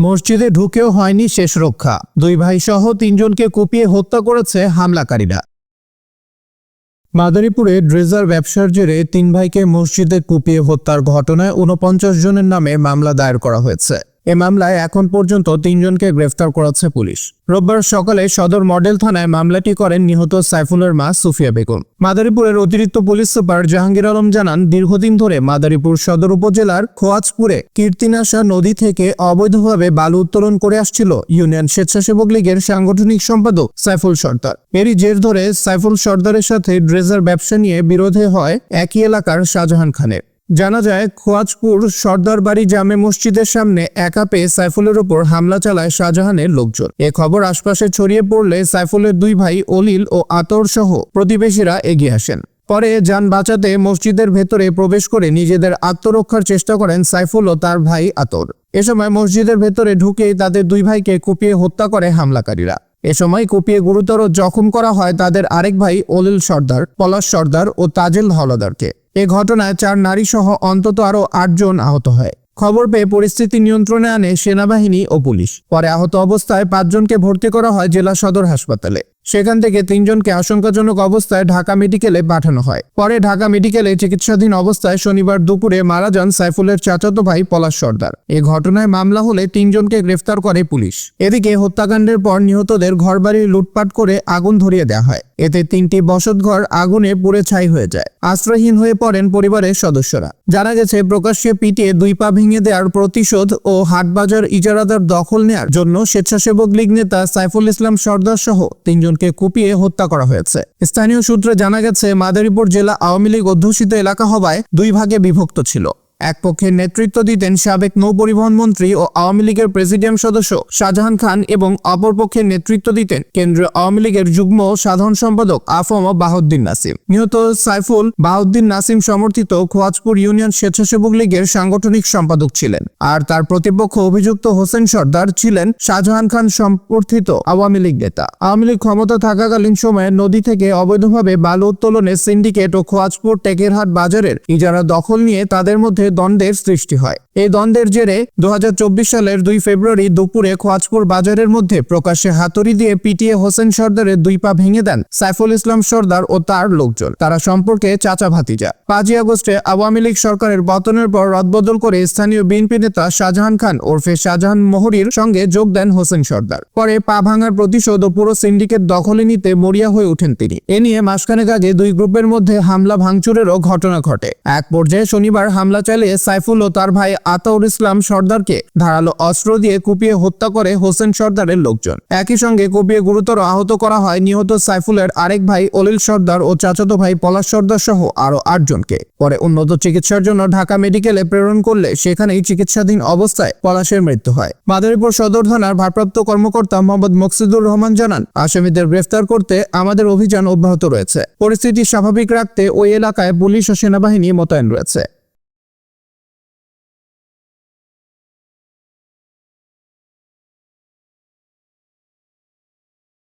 মসজিদে ঢুকেও হয়নি শেষ রক্ষা। দুই ভাই সহ তিনজনকে কুপিয়ে হত্যা করেছে হামলাকারীরা। মাদারীপুরে ড্রেজার ব্যবসার জেরে তিন ভাইকে মসজিদে কুপিয়ে হত্যার ঘটনায় উনপঞ্চাশ জনের নামে মামলা দায়ের করা হয়েছে। এ মামলায় এখন পর্যন্ত তিনজনকে গ্রেফতার করাচ্ছে পুলিশ। রোববার সকালে সদর মডেল থানায় মামলাটি করেন নিহত সাইফুলের মা সুফিয়া বেগম। মাদারীপুরের অতিরিক্ত পুলিশ সুপার জাহাঙ্গীর আলম জানান, দীর্ঘদিন ধরে মাদারীপুর সদর উপজেলার খোয়াজপুরে কীর্তিনাশা নদী থেকে অবৈধভাবে বালু উত্তোলন করে আসছিল ইউনিয়ন স্বেচ্ছাসেবক লীগের সাংগঠনিক সম্পাদক সাইফুল সর্দার। এরই জের ধরে সাইফুল সর্দারের সাথে ড্রেজার ব্যবসা নিয়ে বিরোধে হয় একই এলাকার শাহজাহান খানের। জানা যায়, খোয়াজপুর সর্দার বাড়ি জামে মসজিদের সামনে একা পেয়ে সাইফুলের উপর হামলা চালায় শাহজাহানের লোকজন। এ খবর আশপাশে ছড়িয়ে পড়লে সাইফুলের দুই ভাই অলিল ও আতর সহ প্রতিবেশীরা এগিয়ে আসেন। পরে যান বাঁচাতে মসজিদের ভেতরে প্রবেশ করে নিজেদের আত্মরক্ষার চেষ্টা করেন সাইফুল ও তার ভাই আতর। এ সময় মসজিদের ভেতরে ঢুকেই তাদের দুই ভাইকে কুপিয়ে হত্যা করে হামলাকারীরা। এ সময় কুপিয়ে গুরুতর জখম করা হয় তাদের আরেক ভাই অলিল সর্দার, পলাশ সর্দার ও তাজেল হলদারকে এ ঘটনায় চার নারী সহ অন্তত আরও আটজন আহত হয়। খবর পেয়ে পরিস্থিতি নিয়ন্ত্রণে আনে সেনাবাহিনী ও পুলিশ। পরে আহত অবস্থায় পাঁচজনকে ভর্তি করা হয় জেলা সদর হাসপাতালে। সেখান থেকে তিনজনকে আশঙ্কাজনক অবস্থায় ঢাকা মেডিকেলে পাঠানো হয়। পরে ঢাকা মেডিকেলে চিকিৎসাধীন অবস্থায় শনিবার দুপুরে মারা যান সাইফুলের চাচাতো ভাই পলাশ সর্দার। এ ঘটনায় মামলা হলে তিনজনকে গ্রেফতার করে পুলিশ। এদিকে হত্যাকাণ্ডের পর নিহতদের ঘরবাড়ি লুটপাট করে আগুন ধরিয়ে দেওয়া হয়। এতে তিনটি বসতঘর আগুনে পুড়ে ছাই হয়ে যায়। আশ্রয়হীন হয়ে পড়েন পরিবারের সদস্যরা। জানা গেছে, প্রকাশ্যে পিটিয়ে দুই পা ভেঙে দেওয়ার প্রতিশোধ ও হাটবাজার ইজারাদার দখল নেয়ার জন্য স্বেচ্ছাসেবক লীগ নেতা সাইফুল ইসলাম সর্দার সহ তিনজনকে কুপিয়ে হত্যা করা হয়েছে। স্থানীয় সূত্রে জানা গেছে, মাদারীপুর জেলা আওয়ামী লীগ অধ্যুষিত এলাকা হওয়ায় দুই ভাগে বিভক্ত ছিল। এক পক্ষে নেতৃত্ব দিতেন সাবেক নৌপরিবহন মন্ত্রী ও আওয়ামী লীগের প্রেসিডিয়াম সদস্য শাহজাহান খান এবং অপর পক্ষে নেতৃত্ব দিতেন কেন্দ্রীয় আওয়ামী লীগের যুগ্ম সাধারণ সম্পাদক আফম বাহাউদ্দিন নাসিম। নিহত সাইফুল বাহাউদ্দিন নাসিম সমর্থিত খোয়াজপুর ইউনিয়ন স্বেচ্ছাসেবক লীগের সাংগঠনিক সম্পাদক ছিলেন। আর তার প্রতিপক্ষ অভিযুক্ত হোসেন সর্দার ছিলেন শাহজাহান খান সমর্থিত আওয়ামী লীগ নেতা। আওয়ামী লীগ ক্ষমতা থাকাকালীন সময়ে নদী থেকে অবৈধভাবে বালু উত্তোলনে সিন্ডিকেট ও খোয়াজপুর টেকেরহাট বাজারের ইজারা দখল নিয়ে তাদের মধ্যে দ্বন্দ্বের সৃষ্টি হয়। এই দ্বন্দ্বের জেরে দু হাজার চব্বিশ সালের দুই ফেব্রুয়ারি দুপুরে খোয়াজপুর বাজারের মধ্যে প্রকাশ্যে হাতুড়ি দিয়ে পিটিয়ে হোসেন সর্দারের দুই পা ভেঙে দেন সাইফুল ইসলাম সর্দার ও তার লোকজন। তারা সম্পর্কে চাচা ভাতিজা। পাঁচই আগস্টে আওয়ামী লীগ সরকারের পতনের পর রদবদল করে স্থানীয় বিএনপি নেতা শাহজাহান খান ওরফে শাহজাহান মোহরির সঙ্গে যোগ দেন হোসেন সর্দার। পরে পা ভাঙার প্রতিশোধ ও পুরো সিন্ডিকেট দখলে নিতে মরিয়া হয়ে ওঠেন তিনি। এ নিয়ে মাসখানেক আগে দুই গ্রুপের মধ্যে হামলা ভাঙচুরেরও ঘটনা ঘটে। এক পর্যায়ে শনিবার হামলা চালিয়ে সাইফুল ও তার ভাই আতাউর ইসলাম সর্দারকে ধারালো অস্ত্র দিয়ে কুপিয়ে হত্যা করে হোসেন সর্দারের লোকজন। একই সঙ্গে কুপিয়ে গুরুতর আহত করা হয় নিহত সাইফুলের আরেক ভাই অলিল সর্দার ও চাচাতো ভাই পলাশ সর্দার সহ আরও আটজনকে। পরে উন্নত চিকিৎসার জন্য ঢাকা মেডিকেলে প্রেরণ করলে সেখানেই চিকিৎসাধীন অবস্থায় পলাশের মৃত্যু হয়। মাদারীপুর সদর থানার ভারপ্রাপ্ত কর্মকর্তা মোহাম্মদ মকসিদুর রহমান জানান, আসামিদের গ্রেফতার করতে আমাদের অভিযান অব্যাহত রয়েছে। পরিস্থিতি স্বাভাবিক রাখতে ওই এলাকায় পুলিশ ও সেনাবাহিনী মোতায়েন রয়েছে।